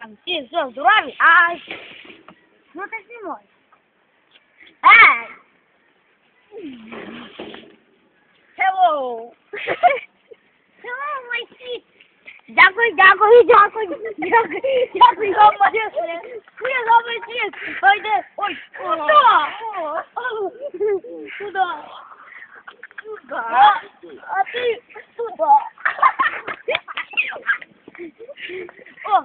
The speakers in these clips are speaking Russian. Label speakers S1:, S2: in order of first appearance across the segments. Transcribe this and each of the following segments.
S1: Там всі все здорові, а ну ти знімай. Ей! Hello! Hello, my feet! Дякую, дякую, дякую, дякую, дякую, вам моє світ. Куди вам моє світ? Ой, ой, куди? Куди? Сюда. А ты сюда. О,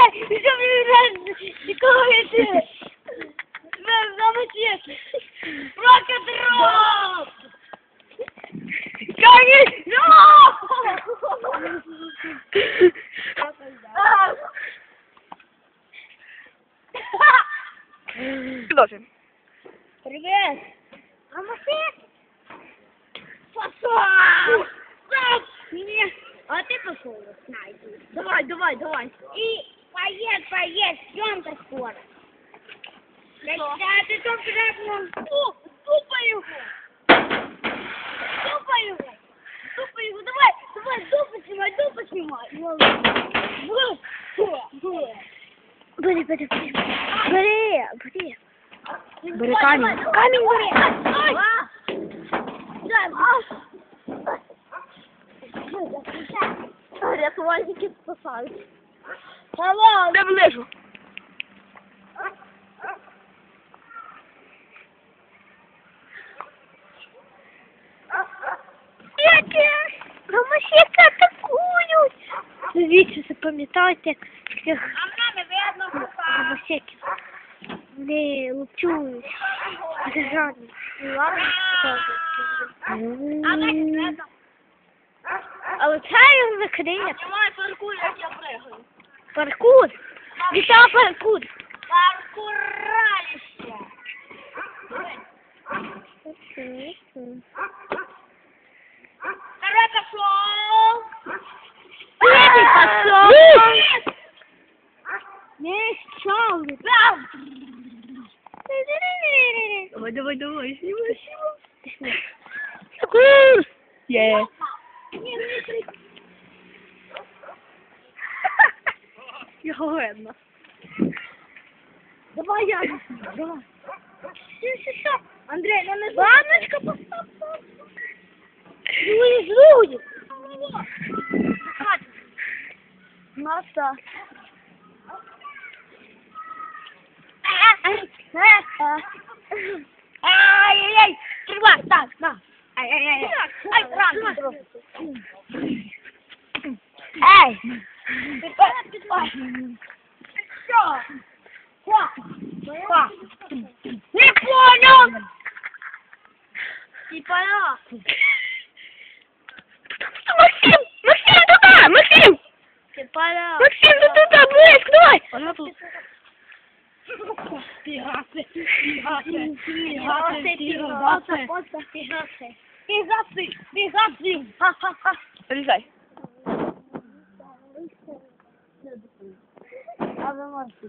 S1: спать? Эй, ты что мне нравится? Какой ты? На, на моче. Рокет-дроп! Конечно!
S2: Продовжуємо.
S1: Привет! А машина? Пошел! Стоп! Мне... А ты пошел, снайпер. Давай, давай, давай. И поедь, поедь, съемка скоро. Да, да, ты там прямо... Ту, тупо его! Тупо его! Тупо его, давай, давай, тупо снимай, тупо снимай. Вот. Вот. Бери, бери, бери. Бери,
S2: камінь.
S1: Камінь бери. Ай! Рятувальники спасають. Алло,
S2: Я влежу.
S1: Дядя, громосеки атакують. Дивіться, запам'ятайте цих громосеків. Вони лупцюють державні. Але це їх закриє.
S3: Давай паркур, як я пригаю.
S1: Паркур. Вітаю паркур.
S3: Паркуралище. Второй пошел.
S1: Третий пошел. Не шел.
S2: Давай, давай, давай. Сніми, сніми. Є. Його видно.
S1: Давай я. Давай. Андрей, ну не Ванночка, поставь. Ну и люди. Носа. Ай-яй-яй, тривай, так, на. Ай-яй-яй. Ай, рано. Ей. Що? Що? Не понял. Не поняла.
S2: Максим! Максим, туда! Максим!
S1: Не поняла.
S2: Максим, ты туда, близко, давай!
S1: Вона тут.
S3: Пігати,
S1: Пігати,
S3: пігати,
S1: пігати. Пігати. Пігати, пігати. Ха-ха-ха.
S2: Полезай.
S1: А ви можете